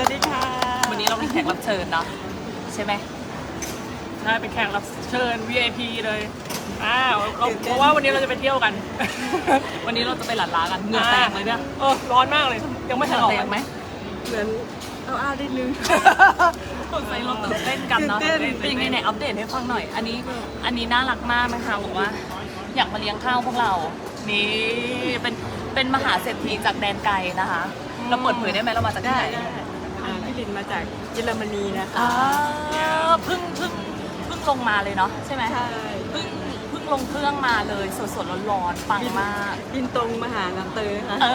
สวัสดีค่ะ วันนี้เรามีแขกรับเชิญเนาะใช่ไหมใช่เป็นแขกรับเชิญ VIP เลยอ้าวเราเพราะว่าวันนี้เราจะไปเที่ยวกัน วันนี้เราจะไปหลัดล้ากันเหงื่อแตกเลยเนี่ยเออร้อนมากเลย ยังไม่เหทังื่นอออกแตเลกยไหมเหมือนเอาอ้าวนิดนึงสงสัยเราตื่นเต้นกันเนาะตื่นเต้น เป็นยังไงไหนอัปเดตให้ฟังหน่อย อันนี้อันนี้น่ารักมากนะคะบอกว่า อยากมาเลี้ยงข้าวพวกเรา นี่เป็นเป็นมหาเศรษฐีจากแดนไกลนะคะ เราเปิดเผยได้ไหมเรามาจากที่ได้ไหนได้ อ่าพี่ลินมาจากเยอรมนีนะคะ อ่าเพิ่งเพิ่งเพิ่งลงมาเลยเนาะใช่ไหมใช่ เพิ่งเพิ่งลงเครื่องมาเลยสดๆร้อนๆปังมาก บินตรงมาหาน้ำเตยค่ะ เอ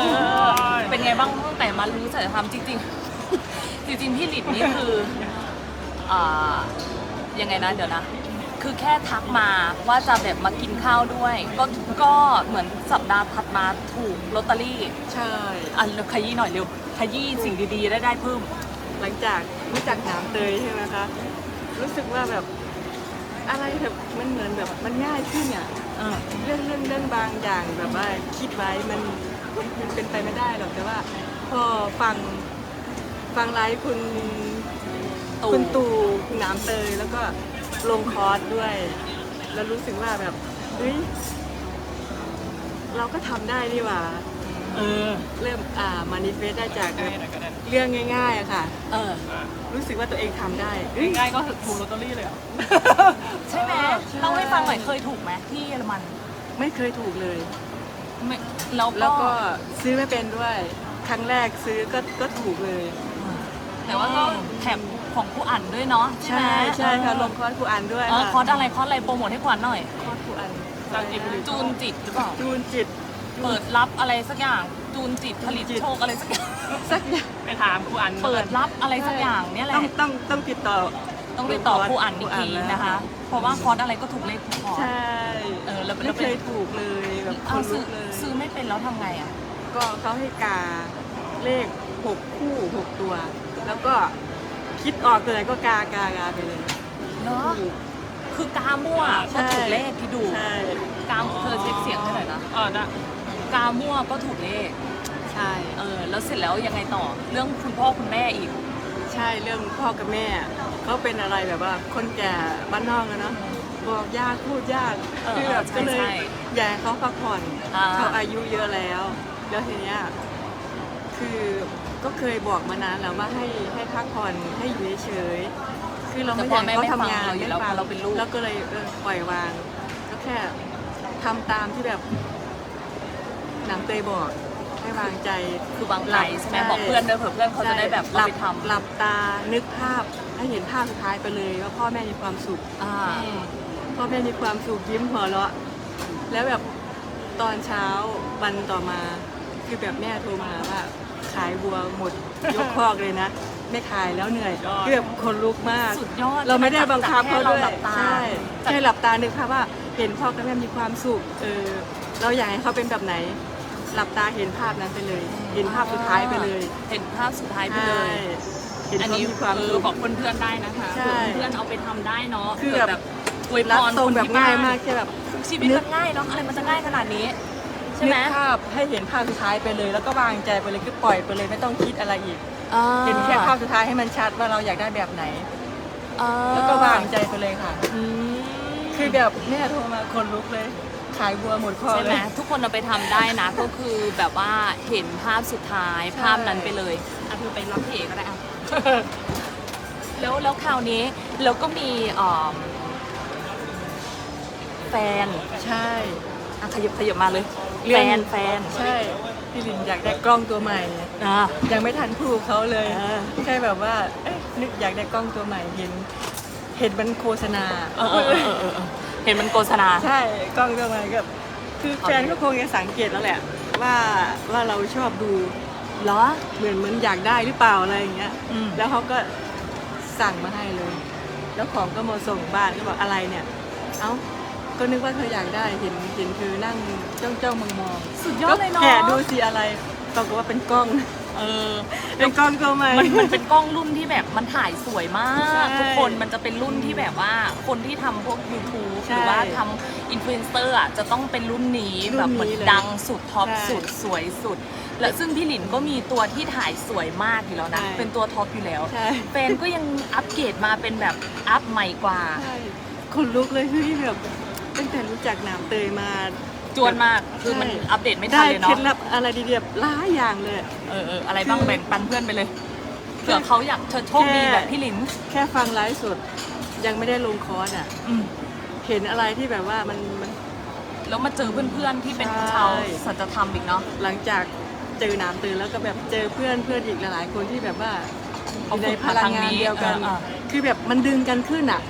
อเป็นไงบ้างตั้งแต่มารู้สัจธรรมจริง ๆ จริงๆพี่หลิดนี่คืออ่ายังไงนะเดี๋ยวนะ คือแค่ทักมาว่าจะแบบมากินข้าวด้วย ก็ก็เหมือนสัปดาห์ถัดมาถูกลอตเตอรี่ใช่อะเร็วขยี้หน่อยเร็วขยี้สิ่งดีๆได้ได้เพิ่ม หลังจากรู้จักน้ำเตยใช่ไหมคะ รู้สึกว่าแบบอะไรแบบมันเหมือนแบบมันง่ายขึ้นอะเออเรื่องเรื่องเรื่องบางอย่างแบบว่าคิดไว้มันมันเป็นไปไม่ได้หรอกแต่ว่า พอฟังฟังไลฟ์คุณตู่คุณตู่คุณน้ำเตยแล้วก็ลงคอร์สด้วย แล้วรู้สึกว่าแบบเฮ้ยเราก็ทำได้นี่หว่า เออเริ่มอ่ามานิเฟสได้จากเรื่องง่ายๆอะค่ะ เออ รู้สึกว่าตัวเองทำได้เอ้ยง่ายๆก็ถูกลอตเตอรี่เลยเหรอ ใช่ไหมเล่าให้ฟังหน่อยเคยถูกไหมที่เยอรมันไม่เคยถูกเลย ไม่แล้วแล้วก็ก็ซื้อไม่เป็นด้วย ครั้งแรกซื้อก็ก็ถูกเลย แต่ว่าก็แถบของผู้อ่านด้วยเนาะใช่ไหมใช่ค่ะ ลงคอร์สครูอันด้วยเออค่ะคอร์สอะไรคอร์สอะไรโปรโมทให้ขวัญหน่อย คอร์สครูอันจูนจิตจูนจิตหรือเปล่าจูนจิต เปิดรับอะไรสักอย่างจูนจิตผลิตจูนจิตโชคอะไรสักอย่างสักอย่างไปถามครูอันเปิดรับอะไรสักอย่างเนี่ยแหต้ละองต้องต้องติดต่อต้องติดต่อผู้อ่านอีกทีนะคะ เพราะว่าคอร์สอะไรก็ถูกเลขทุกคอร์สใช่เออแล้วไม่แล้วเคยถูกเลยแบบคเอานซื้ลุอกเลยซื้อไม่เป็นแล้วทำไงอะก็เขาให้กาเลขหกคู่หกตัว แล้วก็คิดออกตัวไหนก็กากากาไปเลยเนาะถูกคือกามั่วก็ถูกเลขที่ดูใช่กาเธอเช็คเสียงให้หน่อยนะเออนะ กามั่วก็ถูกเลขใช่ เออแล้วเสร็จแล้วยังไงต่อเรื่องคุณพ่อคุณแม่อีก ใช่เรื่องพ่อกับแม่เขาเป็นอะไรแบบว่าคนแก่บ้านนอกอะเนาะบอกยากพูดยากเออคือแบบใช่ก็เลยใช่อยากให้เขาพักผ่อนอ่า เขาอายุเยอะแล้ว แล้วทีเนี้ยคือก็เคยบอกมานานแล้วว่าให้ให้พักผ่อนให้อยู่เฉยๆคือเราไม่อยากให้เขาทำงานแต่พ่อแม่ไม่ฟังเราอยู่แล้วไม่ฟัเราเป็นลูก แล้วก็เลยเออปล่อยวาง ก็แค่ทำตามที่แบบ หนังเตยบอกให้วางใจคือบางใจใช่ไหมบอกเพื่อนด้วยเผื่อเพื่อนเขาจะได้แบบหลัเอาไปทำหลับตานึกภาพให้เห็นภาพสุดท้ายไปเลยว่าพ่อแม่มีความสุขอ่าพ่อแม่มีความสุขยิ้มหัวเราะแล้วแบบตอนเช้าวันต่อมา คือแบบแม่โทรมาว่าขายวัวหมดยกคอกเลยนะ ไม่ขายแล้วเหนื่อยคือแบบคนลุกมากสุดยอดเราไม่ได้บังคับเขาด้วยจากแค่เราหลับตาใช่จากแค่หลับตานึกภาพว่าเห็นพ่อกับแม่มีความสุขเออเราอยากให้เขาเป็นแบบไหน หลับตาเห็นภาพนั้นไปเลย เห็นภาพสุดท้ายไปเลยเห็นภาพสุดท้ายไปเลใช่ยเห็นอันเขานี้มีความเอสุอขบอกเพื่อนๆได้นะคะใช่ เพื่อนๆเอาไปทำได้เนาะคือเผื่แบบอวยพรัดรตรงคนแบบที่ง่ายบ้นมากแค่แบบ ชีวิตมันง่ายเนาะอะไรมันจะง่ายขนาดนี้ใช่นึไหมกภาพให้เห็นภาพสุดท้ายไปเลย แล้วก็วางใจไปเลยคือปล่อยไปเลยไม่ต้องคิดอะไรอีก อ่าเห็นแค่ภาพสุดท้ายให้มันชัดว่าเราอยากได้แบบไหน อ่าแล้วก็วางใจไปเลยค่ะ อืม คือแบบแม่โทรมาคนลุกเลย ขายบัวหมดคอใช่เลไหมยทุกคนเอาไปทำได้นะ ก็คือแบบว่าเห็นภาพสุดท้ายใช่ภาพนั้นไปเลยอะคือไปรับพี่เอกก็ได้อะ แล้วแล้วคราวนี้แล้วก็มีอ่อแฟนใช่ อะขยับขยับมาเลยเรื่แฟอง นแฟนใช่ พี่ลินอยากได้กล้องตัวใหม่ อะ ยังไม่ทันพูดเขาเลยอ่าแค่แบบว่า เอ๊ะนึกอยากได้กล้องตัวใหม่เห็น เห็นมันโฆษณาเออเออเออเออ เออเห็นมันโฆษณา ใช่กล้องตัวใหม่ก็คือแฟนก็คงจะสังเกตแล้วแหละ ว่าว่าเราชอบดูเหรอ เหมือนเหมือนอยากได้หรือเปล่าอะไรอย่างเงี้ยอืม แล้วเขาก็สั่งมาให้เลย แล้วของก็มาส่งบ้านก็บอกอะไรเนี่ย เอ้าก็นึกว่าเธออยากได้เห็นเห็นเธอนั่งจ้องจ้องมองมองสุดยอดเลยเนาะ ก็แกะดูสิอะไรปรากฏว่าเป็นกล้อง เออเป็นกล้องก็ไม่มันมันเป็นกล้องรุ่นที่แบบมันถ่ายสวยมากใช่ทุกคนมันจะเป็นรุ่นที่แบบว่าคนที่ทำพวก YouTube ใช่หรือว่าทำอินฟลูเอนเซอร์อะจะต้องเป็นรุ่นนี้รุ่นนี้แบบเหมือนเลยดังสุดท็อปใช่สุดสวยสุด และซึ่งพี่หลินก็มีตัวที่ถ่ายสวยมากอยู่แล้วนะ ใช่ เป็นตัวท็อปอยู่แล้วใช่แฟนก็ยังอัปเกรดมาเป็นแบบอัพใหม่กว่า ใช่คนลุกเลยคือแบบตั้งแต่รู้จักหนามเตยมา จวนมากคือมันใช่อัปเดตไม่ทัได้นเลยเคล็ดเนาะลับอะไรดีๆแบบหลายอย่างเลย เออเอออะไรบ้างคือแบ่งปันเพื่อนไปเลยเผื่อเขาอยากเธอโชคดีแค่แบบพี่หลินแค่ฟังไลฟ์สดยังไม่ได้ลงคอร์สอะ อืม เห็นอะไรที่แบบว่ามันมัน แล้วมาเจอเพื่อนๆที่เป็นใช่ชาวสัจธรรมอีกเนาะ หลังจากเจอหนามเตยแล้วก็แบบเจอเพื่อนเพื่อนอีกหลายๆคนที่แบบว่าอยู่ในพลังงานเดียวกันเออเออ คือแบบมันดึงกันขึ้นอะ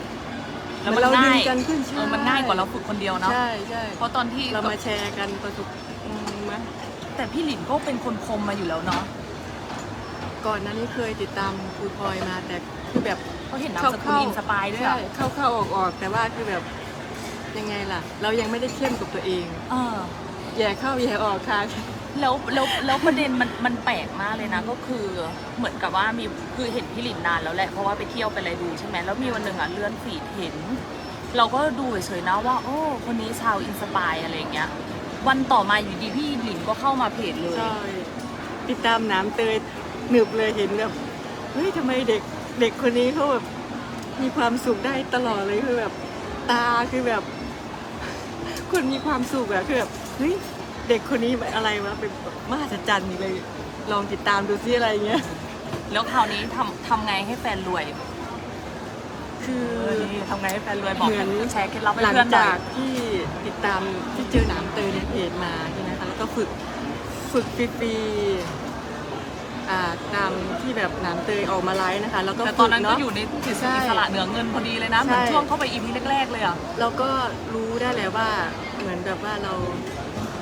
แล้วมันเราดึง่างยกันขึ้นใช่เออมันง่ายกว่าเราฝึกคนเดียวเนาะใช่ใช่เพราะตอนที่เรามาแชร์กันประสบอืมมาแต่พี่หลินก็เป็นคนคมมาอยู่แล้วเนาะก่อนหนั้นนี้เคยติดตามครูพลอยมาแต่คือแบบ เขาเห็นนามสกุลอินสปายด้วยใช่อะเข้าเข้าออกออกแต่ว่าคือแบบยังไงล่ะ เรายังไม่ได้เข้มกับตัวเอง เออ แย่เข้าแย่ออกค่ะ แล้วแล้วแล้วประเด็นมันมันแปลกมากเลยนะ ก็คือเหมือนกับว่ามีคือเห็นพี่หลินนานแล้วแหละเพราะว่าไปเที่ยวไปอะไรดูใช่ไหมแล้วมีวันหนึ่งอะเลื่อนฟีดเห็น เราก็ดูเฉยๆนะว่า โอ้คนนี้ชาวอินสปายอะไรอย่างเงี้ย วันต่อมาอยู่ดีพี่หลินก็เข้ามาเพจเลย ใช่ติดตามน้ำเตยหนึบเลยเห็นแบบเฮ้ยทำไมเด็กเด็กคนนี้เขาแบบมีความสุขได้ตลอดเลยคือแบบ ตาคือแบบ คนมีความสุขอะคือแบบเฮ้ย เด็กคนนี้อะไรวะเป็นมหัศจรรย์เลย ลองติดตามดูซิอะไรเงี้ย แล้วคราวนี้ทำทำไงให้แฟนรวยคือนี่ทำไงให้แฟนรวยบอกเหมือน แชร์เคล็ดลับให้หลังเพื่อนหน่จาอกยที่ติดตามที่เจอหนามเตยในเพจมาใช่ไหมคะแล้วก็ฝึกฝึกฟรีๆอ่าตามที่แบบหนามเตยออกมาไลฟ์นะคะ แล้วก็แต่ตอนนั้นฝึก็เาะอยู่ในสิทใช่ธิอิสระเหนือเงินพอดีเลยนะเหมือนใช่ ช่วงเข้าไปอีพีแรกๆเลยอะ เราก็รู้ได้แล้วว่าเหมือนแบบว่าเรา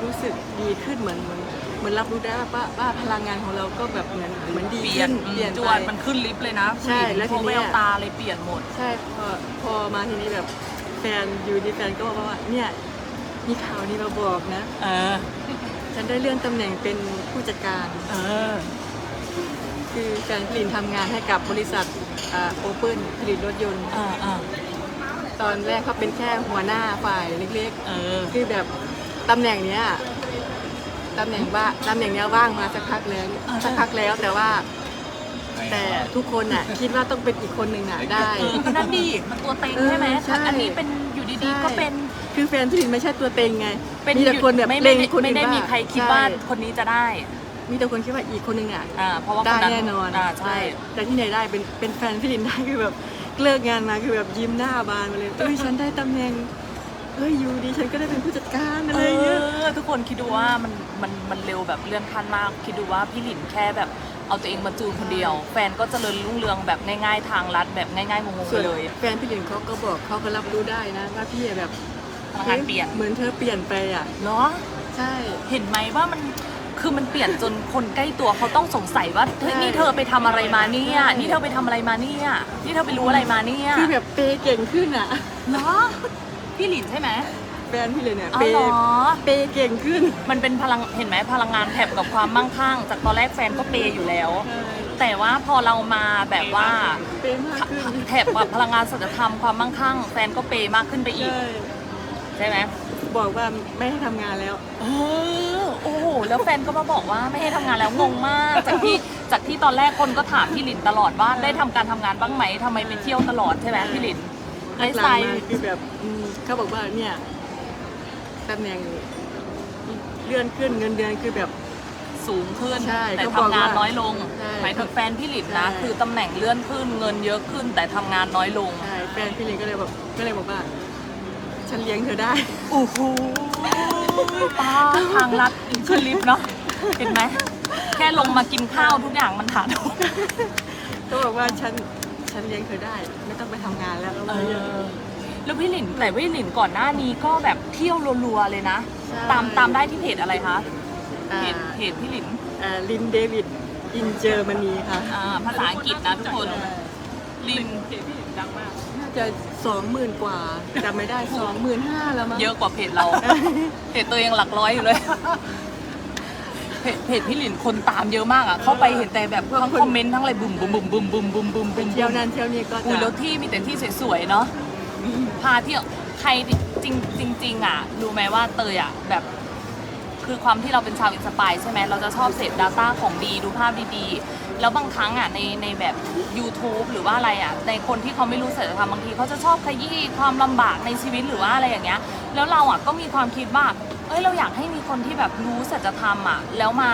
รู้สึกดีขึ้นเหมือนเหมือนเหมือนรับรู้ได้ว่าว่าพลังงานของเราก็แบบเหมือนเหมือนดีเปลี่ยขึ้นนเปลี่ยนจไป วนมันขึ้นลิฟต์เลยนะใช่แล้วทีพวกเนี้แวยวตาเลยเปลี่ยนหมด ใช่พอพอมาทีนี้แบบแฟนอยู่ดีแฟนก็บอกว่าเนี่ยมีข่าวนี้มาบอกนะ เออ ฉันได้เลื่อนตำแหน่งเป็นผู้จัดการ เออ คือแฟนผลิตทำงานให้กับบริษัทโอเปิลผลิตรถยนต์ เออ เออ ตอนแรกเขาเป็นแค่หัวหน้าฝ่ายเล็กเออ ๆ คือแบบ ตำแหน่งเนี้ยตำแหน่งว่าตำแหน่งเนี้ยว่างมาสักพักแล้วเออสักพักแล้วแต่ว่า แต่ทุกคนน่ะ คิดว่าต้องเป็นอีกคนหนึ่งน่ะได้ เออก็นั่นดีมันตัวเต็งเออใช่ไหมใช่อันนี้เป็นอยู่ดีใช่ๆก็เป็น คือแฟนผลิตไม่ใช่ตัวเต็งไงเป็นมีแต่คนแบบไม่เล็ไม่งคนไม่อื่นได้ว่ามีใครคิดว่าใช่คนนี้จะได้มีแต่คนคิดว่าอีกคนหนึ่งอะ อ่าเพราะว่าคได้นนั้นแน่นอนอ่าใช่ แต่ที่ไหนได้เป็นเป็นแฟนพี่ลินได้คือแบบเลิกงานมาคือแบบยิ้มหน้าบานมาเลยเอ้ยฉันได้ตำแหน่ง เฮ้ยอยู่ดีฉันก็ได้เป็นผู้จัดการอะเอไรเงี้ยอทุกคนคิดดูว่ามันมันมันเร็วแบบเลื่อนขั้นมาก คิดดูว่าพี่หลินแค่แบบเอาตัวเองมาจูนคนเดียว แฟนก็เจริญรุ่งเรืองแบบง่ายๆทางลัดแบบง่ายๆงงๆส่ไปวนเลยแฟนพี่ลินเขาก็บอกเขาก็รับรู้ได้นะว่าพี่แบบพลังงานเปลี่ยนเหมือนเธอเปลี่ยนไปอะ เนาะ ใช่ เห็นไหมว่ามันคือมันเปลี่ยนจนคนใกล้ตัวเขาต้องสงสัยว่าเฮ้ยใช่นี่เธอไปทำอะไรมาเนี่ยใช่ นี่เธอไปทำอะไรมาเนี่ยนี่เธอไปรู้อะไรมาเนี่ยคือแบบเปย์เก่งขึ้นอะ เนาะ พี่หลินใช่ไหมแฟนพี่ลินเนี่ยอ๋อเปเหรย์อเปย์เก่งขึ้น มันเป็นพลังเห็นไหมพลังงานแถบกับความมั่งคั่ง จากตอนแรกแฟนก็เปย์อยู่แล้ว แต่ว่าพอเรามาแบบว่าเปย์มากขึ้นแถบกับพลังงานสัจธรรมความมั่งคั่ง แฟนก็เปย์มากขึ้นไปอีก ใช่ใช่ไหมบอกว่าไม่ให้ทำงานแล้ว เออโอ้โหแล้วแฟนก็มาบอกว่าไม่ให้ทำงานแล้วงงมาก จากที่จากที่ตอนแรกคนก็ถามพี่หลินตลอดว่าได้ทำการทำงานบ้างไหมทำไมไปเที่ยวตลอดใช่ไหมพี่หลินไลฟ์ส หไตลังล์มาคือแบบอืมเขาบอกว่าเนี่ยตำแหน่งเลื่อนขึ้นเงินเดือนคือแบบ สูงขึ้น ใช่แต่เขาทำบอกงานว่าน้อยลง ใช่หมายถึงแฟนพี่หลินนะ ใช่ คือตำแหน่งเลื่อนขึ้นเงินเยอะขึ้น แต่ทำงานน้อยลง ใช่แฟนพี่ลิงก็เลยบอกก็เลยบอกว่า ฉันเลี้ยงเธอได้ โอ้โหป้าทางลัดขึ้นลิฟต์เนาะ เห็นไหม แค่ลงมากินข้าวทุกอย่างมันถาโถม ก็บอกว่าฉัน ฉันเลี้ยงเธอได้ ไม่ต้องไปทำงานแล้วเออแล้วพี่หลินแต่พี่หลินก่อนหน้านี้ก็แบบเที่ยวรัวๆเลยนะ ใช่ ตามตามได้ที่เพจอะไรคะอ่าเพจเพจพี่หลินอ่าลินเดวิดอินเจอร์มานีค่ะอ่าภาษาอังกฤษนะทุกคนลินเพจพี่หลินดังมาก น่าจะสองหมื่นกว่าจำไม่ได้สองหมื่นห้าแล้วมั้งเยอะกว่าเพจเรา เพจตัวเองหลักร้อยอยู่เลย เพจเพจพี่หลินคนตามเยอะมากอะ เข้าไปเห็นแต่แบบทั้งคอมเมนต์ทั้งอะไรบุ่มบุ่มบุ่มบุ่มบุ่มบุ่มบุ่มบุ่มเที่ยวนั้นเที่ยวนี้ก็อุ้ยจะแล้วที่มีแต่ที่สวยๆเนาะพาเที่ยวใครจริงจริงจริงๆอะรู้ไหมว่าเตยอะแบบ คือความที่เราเป็นชาวอินสปายใช่ไหมเราจะชอบเสพ Data ของดีดูภาพดีๆ แล้วบางครั้งอะในในแบบ YouTube หรือว่าอะไรอะในคนที่เขาไม่รู้ศีลธรรมบางทีเขาจะชอบขยี้ความลำบากในชีวิตหรือว่าอะไรอย่างเงี้ย แล้วเราอะก็มีความคิดว่า เอ้ยเราอยากให้มีคนที่แบบรู้ศัจธรรมอะแล้วมา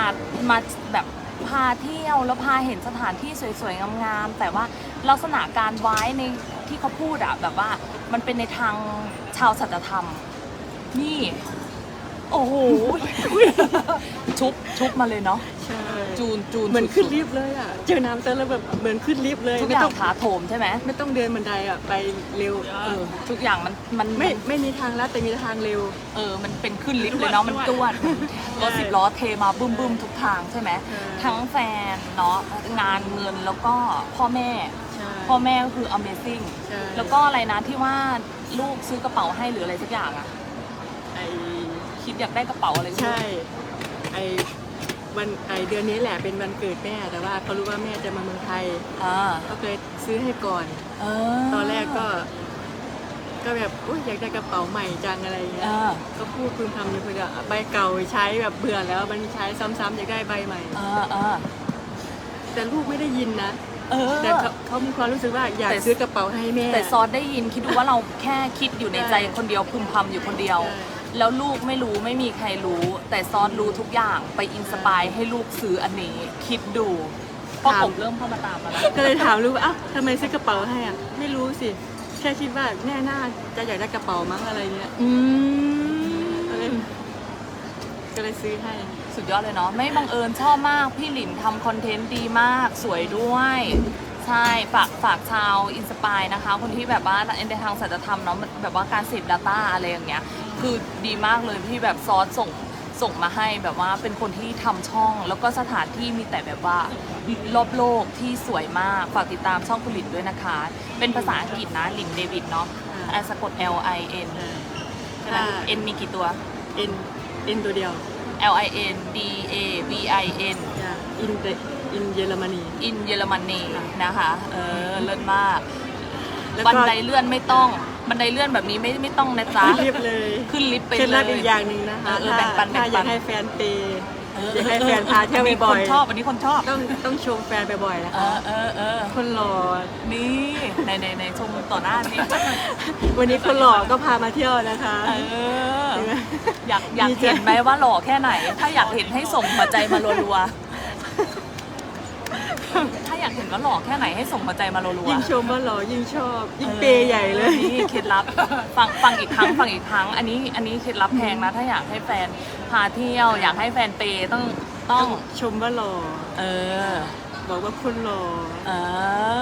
มาแบบพาเที่ยวแล้วพาเห็นสถานที่สวยๆงามๆแต่ว่าลักษณะการไว้ในที่เขาพูดอะแบบว่ามันเป็นในทางชาวศัจธรรมนี่ โอ้โหชุบชุบมาเลยเนาะใช่จูนจูนเหมือนขึ้นสุดลิฟต์เลยอะเจอน้ำเต้นแล้วแบบเหมือนขึ้นลิฟต์เลยๆทุกอไม่ย่าต้องงถาโถมใช่ไหมไม่ต้องเดินบันไดอะไปเร็วเออทุกอย่างมันมันไม่ไม่มีทางลัดแต่มีทางเร็ว เออมันเป็นขึ้นลิฟต์เลยเนาะมันจวดรถสิบล้อเทมาบึ้มบึ้มๆทุกทางใช่ไหมใช่ ทั้งแฟนเนาะงานเงินแล้วก็พ่อแม่ ใช่พ่อแม่ก็คือ amazing ใช่แล้วก็อะไรนะที่ว่าลูกซื้อกระเป๋าให้หรืออะไรสักอย่างอะไอ คิดอยากได้กระเป๋าอะไรก็ไม่รู้ใช่ ไอวันไอเดือนนี้แหละเป็นวันเกิดแม่แต่ว่าเขารู้ว่าแม่จะมาเมืองไทยอ่าก็เคยซื้อให้ก่อน เอตอนแรกก็ ก็แบบอุ๊ยอยากได้กระเป๋าใหม่จังอะไรเงี้เอยอก็พูดพึมพำอยู่คนเดียวใบเก่าใช้แบบเบื่อแล้วมันใช้ซ้ำๆอยากได้ใบใหม่เออเออแต่ลูกไม่ได้ยินนะเออ แต่เขาเขามีความรู้สึกว่าอยากแต่ ซื้อกระเป๋าให้แม่ แต่ซอสได้ยินคิดดูว่าเราแค่คิดอยู่ในใจคนเดียวพึมพำอยู่คนเดียว ใช่ แล้วลูกไม่รู้ไม่มีใครรู้ แต่ซอสรู้ทุกอย่างไปอินสปายให้ลูกซื้ออันนี้ คิดดูพ่อผมเริ่มเข้ามาตามมาแล้วก็เลยถามลูกว่าอ้าวทำไมซื้อกระเป๋าให้อะไม่รู้สิ แค่คิดว่าแน่น่าจะอยากได้กระเป๋ามั้งอะไรเงี้ยอืมก็เลยก็เลยซื้อให้ สุดยอดเลยเนาะไม่บังเอิญชอบมาก พี่หลินทำคอนเทนต์ดีมากสวยด้วย ใช่ฝากฝากชาวอินสปายนะคะ คนที่แบบว่าในทางศัลยธรรมเนาะแบบว่าการเสพ Data อะไรอย่างเงี้ย คือดีมากเลยที่แบบซอสส่งส่งมาให้แบบว่าเป็นคนที่ทำช่อง แล้วก็สถานที่มีแต่แบบว่ารอบโลกที่สวยมากฝากติดตามช่องคุณหลินด้วยนะคะ เป็นภาษาอังกฤษนะหลินเดวิดเนาะอ่าอะสะกด L I N ใช่ไหม N มีกี่ตัวเอ็นเอ็นตัวเดียว L I N D A V I N อิน อินเยอรมนี อินเยอรมนีนะคะเออเลิศมากแล้วบันก็ไดเลื่อนไม่ต้องบันไดเลื่อนแบบนี้ไม่ไม่ต้องนะจ๊ะเรียบเลยขึ้นลิฟต์ไปเคล็ดเลลับย อีกอย่างหนึ่งนะคะเออเออถ้าแบ่งปันถ้าแบ่งปัน อยากให้แฟนเปย์เอออยากให้แฟนพาเที่ยวมีบ่คอนยชอบอันนี้คนชอบๆต้องต้องชมแฟนบ่อยๆนะเอคะอเออเออคนหล่อนี่ในในในชมต่อหน้านี่วันนี้คนหล่อก็พามาเที่ยวนะคะเออ เห็นไหม อยากอยากดีใจ เห็นไหมว่าหล่อแค่ไหน ถ้าอยากเห็นให้ส่งหัวใจมารัวๆถ้าอยากเห็นว่าหล่อแค่ไหนให้ส่งหัวใจมารัวๆ ยิ่งชมว่าหล่อยิ่งชอบ ยิ่งเปย์ใหญ่เลย นี่เคล็ดลับฟังฟังอีกครั้งฟังอีกครั้ง อันนี้อันนี้เคล็ดลับแพงนะถ้าอยากให้แฟนพาเที่ยว อยากให้แฟนเปย์ต้องต้องชมว่าหล่อเออ บอกว่าคนหล่อเอ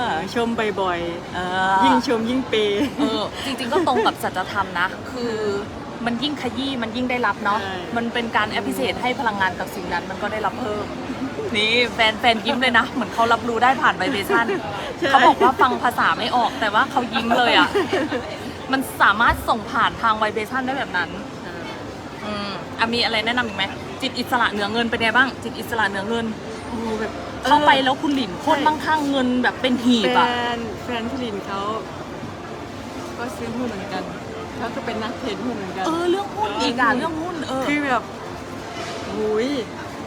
อ ชมบ่อยเอๆอยิ่งชมยิ่งเปย์ เออจริงๆก็ตรงกับสัจธรรมนะ คือมันยิ่งขยี้มันยิ่งได้รับเนาะใช่ มันเป็นการแอพพิเศษให้พลังงานกับสิ่งนั้นมันก็ได้รับเพิ่ม นี่แฟนแฟนยิ้มเลยนะ เหมือนเขารับรู้ได้ผ่านไวเบชั่นใช่เขาบอกว่าฟังภาษาไม่ออกแต่ว่าเขายิ้มเลยอะ มันสามารถส่งผ่านทางไวเบชั่นได้แบบนั้นอืมอะมีอะไรแนะนำอีกไหมจิตอิสระเหนือเงินเป็นไงบ้าง จิตอิสระเหนือเงินโอ้โหแบบเข้าไปแล้วคุณหลินโคตรมั่งคั่งเงินแบบเป็นหีบแฟอะนแฟนพี่ลินเขาก็ซื้อหุ้นเหมือนกันเขาก็เป็นนักเทรดหุ้นเหมือนกันเออเรื่องหุ้นอีกอะเรื่องหุ้นเออคือแบบหุย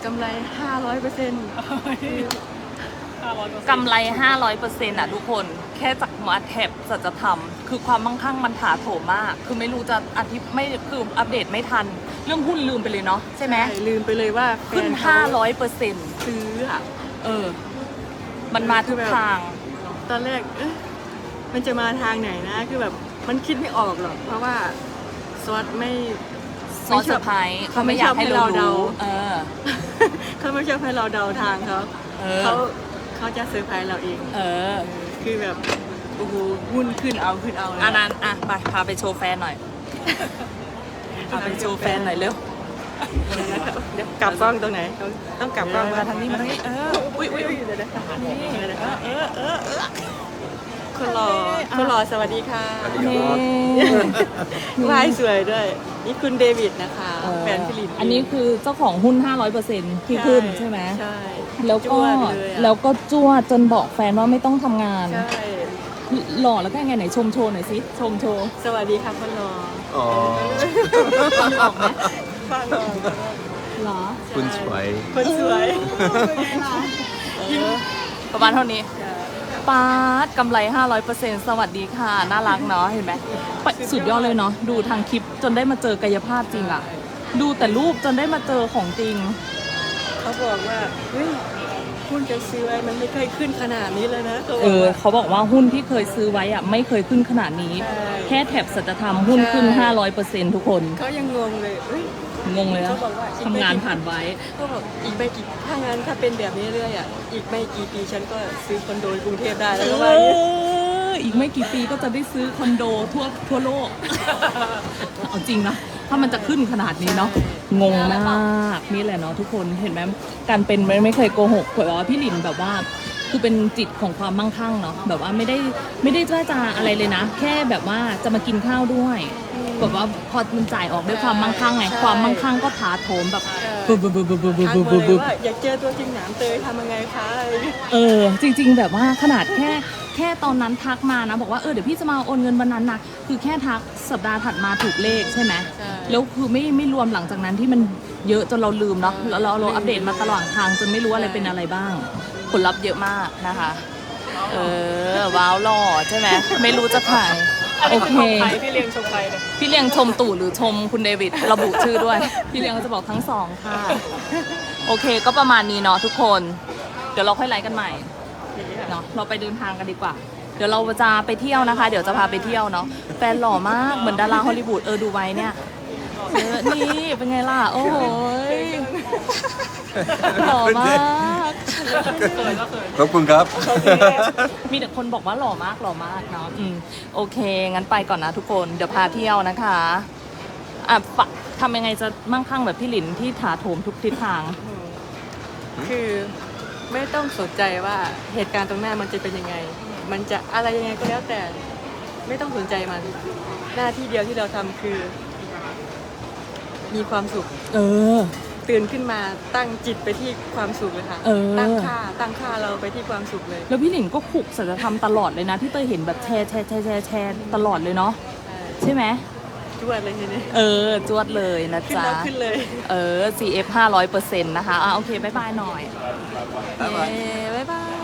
กำไรห้าร้อยเปอร์เซ็นต์กำไร 500%อะทุกคน แค่จากมาแท็บสัจธรรม คือความมั่งคั่งมันถาโถมมาก คือไม่รู้จะอธิไม่คืออัปเดตไม่ทัน เรื่องหุ้นลืมไปเลยเนาะใช่ไหมลืมไปเลยว่าแฟขึ้นเขา500%ซื้ออะเออ มันมาทุกทาง ตอนแรกเอ๊ะมันจะมาทางไหนนะ คือแบบมันคิดไม่ออกหรอก เพราะว่าซอสไม่ ซอสเซอร์ไพรส์เขาไม่อยากให้เรารู้เออเขาไม่ชอบให้เราเดาทางเขาเออเขาเขาจะเซอร์ไพรส์เราเอง เออ คือแบบโอ้โหหุ้นขึ้นเอาขึ้นเอาเลยอันนั้นอะไปพาไปโชว์แฟนหน่อยพาไปโชว์แฟนหน่อยเร็วเดี๋ยวนะครับเดี๋ยวกลับกล้องตรงไหนต้องต้องกลับกล้องมาทางนี้มาทางนี้เอออุ้ยอุ้ยอุ้ยเดี๋ยวนะนี่เดี๋ยวนะเออเออเออเออคนหล่อคนหล่อสวัสดีค่ะนี่วายสวยด้วย นี่คุณเดวิดนะคะเอ่อแฟนฟิลิปอันนี้คือเจ้าของหุ้น 500%ที่ขึ้นใช่ไหมใช่แล้วก็จดเลยอะแล้วก็จ้วดจนบอกแฟนว่าไม่ต้องทำงาน ใช่หล่อแล้วก็ยังไงไหนชมโชว์หน่อยสิชมโชว์ สวัสดีค่ะคนหล่ออ๋อฟังหล่อหรอ คุณสวย คนสวย ประมาณเท่านี้ ปาดกำไร 500%สวัสดีค่ะ น่ารักเนาะเห็นไหมไปสุดยอดเลยเนาะดูทางคลิปจนได้มาเจอกายภาพจริงอะดูแต่รูปจนได้มาเจอของจริง เขาบอกว่าเฮ้ยคุณจะซื้อไว้มันไม่เคยขึ้นขนาดนี้เลยนะขาบเออกอว่า เขาบอกว่าหุ้นที่เคยซื้อไว้อะไม่เคยขึ้นขนาดนี้ ใช่ แค่แถบสัจธรรมหุ้นขึ้นใช่500%ทุกคน เขายังงงเลยเฮ้ย งงเลยอะเขาบอกว่าอีกทำไม่งานกี่ ผ่านไว้เขาบอกอีกไม่กี่ถ้างานถ้าเป็นแบบนี้เรื่อยอะอีกไม่กี่ปีฉันก็ซื้อคอนโดในกรุงเทพได้แล้วก็ว่าอย่างนี้เอออีกไม่กี่ปีก็จะได้ซื้อคอนโดทั่วทั่วโลก เอาจริงนะ ถ้ามันจะขึ้นขนาดนี้เนาะ งงมาก นี่แหละเนาะทุกคน เห็นไหมการเป็นไม่ไม่เคยโกหกแบบว่าพี่หลินแบบว่า คือเป็นจิตของความมั่งคั่งเนาะ แบบว่าไม่ได้ไม่ได้จ้าจาอะไรเลยนะ แค่แบบว่าจะมากินข้าวด้วย แบบว่าพอมันจ่ายออกด้วยความมั่งคั่งไงความมั่งคั่งก็ถาโถมแบบบึบบึบบึบบึบบึบบึทับกบึมาบเลบึยบ ว่าอยากเจอตัวจริงหนามเตยทำยังไงคะอะไรอย่างเงี้ย เออจริง ๆ แบบว่าขนาดแค่แค่ตอนนั้นทักมานะ บอกว่าเออเดี๋ยวพี่จะมาโอนเงินวันนั้นนะคือแค่ทักสัปดาห์ถัดมาถูกเลขใช่ไหมใช่แล้วคือไม่ไม่รวมหลังจากนั้นที่มันเยอะจนเราลืมเนาะแล้วเราเราอัปเดตมาตลอดทางจนไม่รู้อะไรเป็นอะไรบ้าง ผลลัพธ์เยอะมากนะคะ เออว้าวหล่อใช่ไหมไม่รู้จะขาย โอเคพี่เลี้ยงชมไปเลยพี่เลี้ยงชมตู่หรือชมคุณเดวิดระบุชื่อด้วย พี่เลี้ยงก็จะบอกทั้งสองค่ะ โอเค ก็ประมาณนี้เนาะทุกคน เดี๋ยวเราค่อยไลฟ์กันใหม่เนาะเราไปเดินทางกันดีกว่า เดี๋ยวเราจะไปเที่ยวนะคะ เดี๋ยวจะพาไปเที่ยวเนาะแฟนหล่อมากเหมือนดาราฮอลลีวูดเออดูไว้เนี่ย เออนี่เป็นไงล่ะ โอ้โหยหล่อมากขอบคุณครับมีแต่คนบอกว่าหล่อมากหล่อมากเนาะอืมโอเค งั้นไปก่อนนะทุกคนเดี๋ยวพาเที่ยวนะคะอะปะทำยังไงจะมั่งคั่งแบบพี่หลินที่ถาโถมทุกทิศทาง คือไม่ต้องสนใจว่าเหตุการณ์ตรงหน้ามันจะเป็นยังไง มันจะอะไรยังไงก็แล้วแต่ ไม่ต้องสนใจมัน หน้าที่เดียวที่เราทำคือ มีความสุข เออ ตื่นขึ้นมาตั้งจิตไปที่ความสุขเลยค่ะเออ ตั้งค่าตั้งค่าเราไปที่ความสุขเลยแล้วพี่หลินก็ขุกสัจธรรมตลอดเลยนะ ที่เตยเห็นแบบแชร์แชร์แชร์แชร์แชร์ตลอดเลยเนาะใช่ใช่ไหมจวดเลยทีนี้เออ จวดเลยนะขึ้นจ๊ะ แล้วขึ้นเลย เออ CF 500%นะคะอะโอเคบายบายหน่อยเย้บ๊ายบาย